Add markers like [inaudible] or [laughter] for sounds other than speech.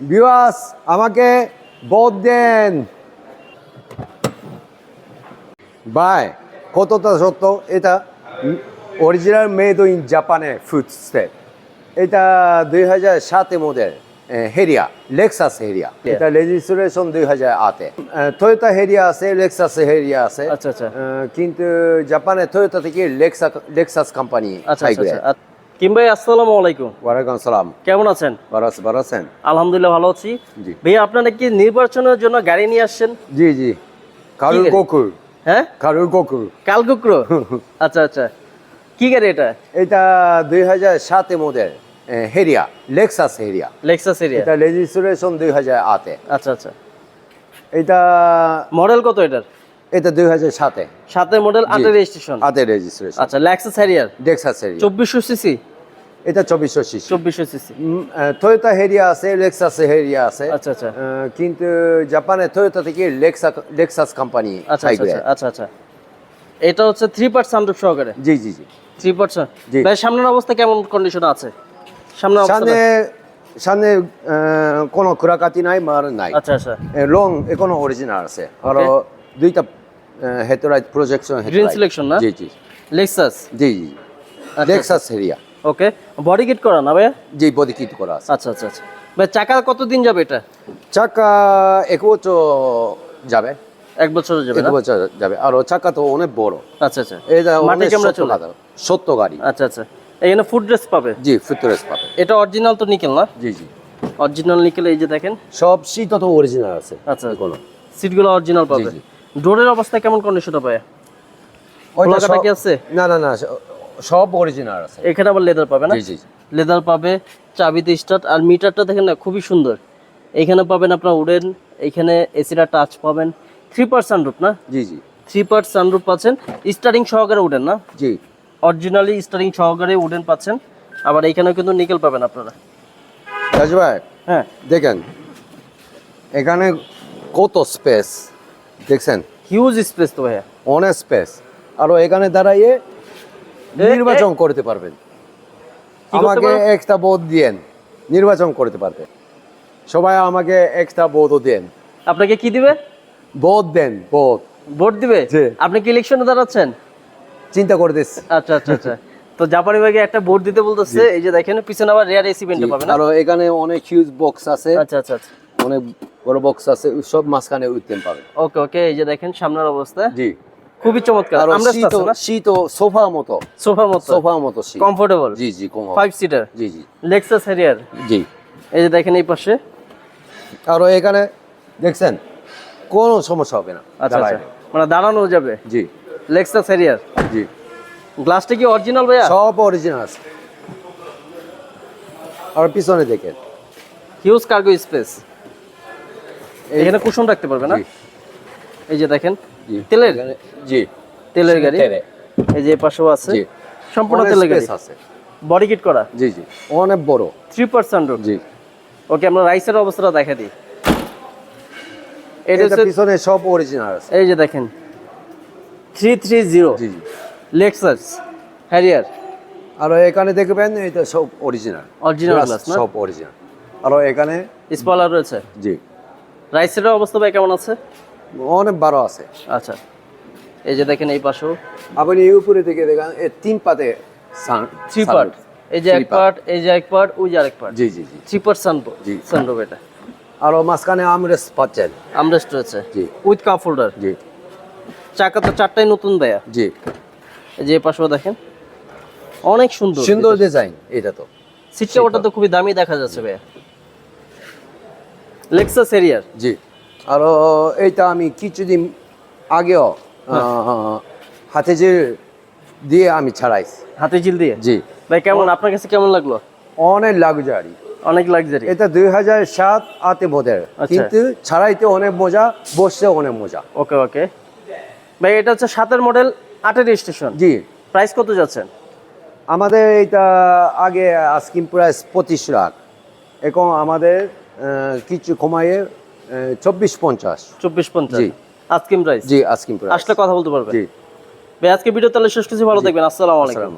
বিওয়াস আমাকে বোধ দেন। বাই কতটা সত্য? এটা অরিজিনাল মেড ইন জাপানে ফুড স্টেট এটা দুই হাজার সাতে মডেল হেরিয়া লেক্সাস হেরিয়া। এটা রেজিস্ট্রেশন দুই হাজার আটে টয়োটা হেরিয়া আছে লেক্সাস হেরিয়া আছে। আচ্ছা, আচ্ছা। কিন্তু জাপানে টয়োটা থেকে লেক্সা লেক্সাস কোম্পানি আচ্ছা আচ্ছা। কিম ভাই আসসালামু আলাইকুম। ওয়ালাইকুম সালাম কেমন আছেন? ভালো আছেন? আলহামদুলিল্লাহ ভালো আছি। জি। ভাইয়া আপনারা কি নির্বাচনের জন্য গাড়ি নিয়ে আসছেন? জি জি। কারুর? গোকুর হ্যাঁ? কারুর গোকুর কালকুক্রো [laughs] আচ্ছা আচ্ছা। কি গাড়ি এটা? এটা দুই হাজার সাতে model Harrier Lexus Harrier. Lexus Harrier এটা রেজিস্ট্রেশন দুই হাজার আটে। আচ্ছা আচ্ছা। এটা মডেল কত এটার? এটা দুই হাজার সাতে। সাতের মডেল আটের রেজিস্ট্রেশন আটে রেজিস্ট্রেশন আচ্ছা লেক্সাস হ্যারিয়ার ডেক্সাস হেরিয়া চব্বিশশো সিসি এটা চব্বিশশো সিসি চব্বিশশো সিসি টয়োটা হেরিয়া আছে লেক্সাস হেরিয়া আছে। আচ্ছা আচ্ছা। কিন্তু জাপানে টয়োটা থেকে লেক্সা লেক্সাস কোম্পানি আচ্ছা আচ্ছা আচ্ছা, এটা হচ্ছে থ্রি পার্ট সানরুফ সহকারে? জি জি জি। থ্রি পার্ট জি। ভাই সামনের অবস্থা কেমন কন্ডিশন আছে? সামনে সামনে আহ, কোনো কুরাকাতি নাই মার নাই। আচ্ছা আচ্ছা। লং এখনও অরিজিনাল আছে। আর দুইটা হেডলাইট প্রজেকশন Green সিলেকশন না? জি জি। লেক্সাস জি জি। Lexus Harrier okay body kit করা না ভাইয়া? জি বডি কিট করা আছে। আচ্ছা আচ্ছা আচ্ছা। ভাই চাকা কতদিন যাবে এটা? চাকা এক বছর যাবে। এক বছর যাবে এক বছর যাবে। আর চাকা তো অনেক বড়। আচ্ছা আচ্ছা। এটা মাটি সত্য চলে? সত্য গাড়ি। আচ্ছা আচ্ছা। এখানে ফুড ড্রেস পাবে? জি ফিটনেস পাবে। এটা অরিজিনাল তো নিকেল না? জি জি। অরিজিনাল নিকেল এই যে দেখেন। সব সিট তো অরিজিনাল আছে আচ্ছা কোনো সিটগুলো অরিজিনাল পাবে। জি। ডোরের অবস্থা কেমন কন্ডিশন পায় ওইটা কাটা কি আছে? না না না সব অরিজিনাল আছে। এখানে আবার লেদার পাবে না? জি জি জি। লেদার পাবে চাবিতে স্টার্ট আর মিটারটা দেখেন না খুবই সুন্দর। এখানে পাবেন আপনার উডেন এখানে এসিটা টাচ পাবেন। থ্রি পার্ট সানরুফ না? জি জি। থ্রি পার্ট সানরুফ পাচ্ছেন। স্টারিং সহকারে উডেন না? জি। অরিজিনালি স্টারিং সহকারে উডেন পাচ্ছেন। আবার এখানেও কিন্তু নিকেল পাবেন আপনারা। রাজু ভাই হ্যাঁ। দেখেন এখানে কত স্পেস দেখছেন? হিউজ স্পেস তো ভাইয়া। অনেক স্পেস আর এখানে দাঁড়াইয়ে নির্বাচন করতে পারবেন। আমাকে একটা বোধ দিয়েন। নির্বাচন করতে পারবেন সবাই আমাকে একটা বোধও দেন। আপনাকে কি দিবে? বোধ দেন বোধ ভোট দিবে? আপনি কি ইলেকশনে দাঁড়াচ্ছেন? চিন্তা করতেছি। আচ্ছা আচ্ছা আচ্ছা। তো জাপানি ভাগে একটা ভোট দিতে বলতেছে। এই যে দেখেন পিছনে আবার রেয়ার এসি ভেন্টে পাবেন। আর এখানে অনেক হিউজ বক্স আছে। আচ্ছা আচ্ছা আচ্ছা। অনেক বড় বক্স আছে সব মাঝখানে উঠতে পাবেন। ওকে ওকে এই যে দেখেন সামনের অবস্থা। জি। খুবই চমৎকার। আমরা শীত সোফা মতো। সোফার মতো। সোফা মতো কমফোর্টেবল জি জি কম ফাইভ সিটার জি জি। লেক্সাস হ্যারিয়ার জি। এই যে দেখেন এই পাশে। আর এখানে দেখছেন কোনো সমস্যা হবে না। আচ্ছা আচ্ছা। মানে দাঁড়ানো যাবে। জি। লেক্সাস হ্যারিয়ার জি। গ্লাসটা কি অরিজিনাল ভাইয়া? সব অরিজিনাল আছে। আর পিছনে দেখেন। হিউজ কার্গো স্পেস এখানে কুশন রাখতে পারবে না? এই যে দেখেন। তেলের? জি। তেলের গাড়ি। এই যে পাশেও আছে। সম্পূর্ণ তেলের গাড়ি। আছে। বডি কিট করা। জি জি। অনেক বড়। থ্রি পার্সেন্ট জি। ওকে আমরা রাইসের অবস্থাটা দেখা দিই। এটা পিছনে সব অরিজিনাল আছে। এই যে দেখেন থ্রি থ্রি জিরো জি জি। লেক্সাস হ্যারিয়ার আর এখানে দেখবেন এটা সব অরিজিনাল অরিজিনাল সব অরিজিনাল আর এখানে স্পলার রয়েছে। জি। রাইসের অবস্থা ভাই কেমন আছে? অনেক বড় আছে। আচ্ছা। এই যে দেখেন এই পাশেও। আপনি এই উপরে থেকে দেখেন তিন পাতে থ্রি পার্ট এই যে এক পার্ট এই যে এক পার্ট ওই যে আরেক পার্ট জি জি জি। থ্রি পার্ট সানরো জি। সানরোভ এটা। আর ও মাঝখানে আমরেস পাচ্ছেন আমরেস্ট রয়েছে। জি। উইথ কাপ হোল্ডার জি। চাকা তো চারটাই নতুন দেয়া জি। এই যে পাশেও দেখেন। অনেক সুন্দর সুন্দর ডিজাইন এটা তো। সিট কাভারটা তো খুবই দামি দেখা যাচ্ছে ভাইয়া। লেক্সাস এরিয়ার জি। আর এইটা আমি কিছুদিন আগেও হ্যাঁ। হাতে যে দিয়ে আমি ছাড়াইছি। হাতে জিল দিয়ে? জি। ভাই কেমন? আপনার কাছে কেমন লাগল? অনেক লাগুজারি অনেক লাক্সারি এটা দুই হাজার সাত আতে বোধের। আচ্ছা। কিন্তু ছাড়াইতে অনেক মজা বসতে অনেক মজা। ওকে ওকে। ভাই এটা হচ্ছে সাতের মডেল আটের স্টেশন জি। প্রাইস কত যাচ্ছেন? আমাদের এইটা আগে আস্কিম প্রাইস পঁচিশ লাখ। এখন আমাদের কিছু কমায়ে চব্বিশ পঞ্চাশ। চব্বিশ পঞ্চাশ। জি। আজকিম প্রাইস জি আজকিম প্রাইস আসলে কথা বলতে পারবেন? জি। ভাই আজকে ভিডিও তাহলে শেষ কিছু ভালো দেখবেন আসসালামু আলাইকুম।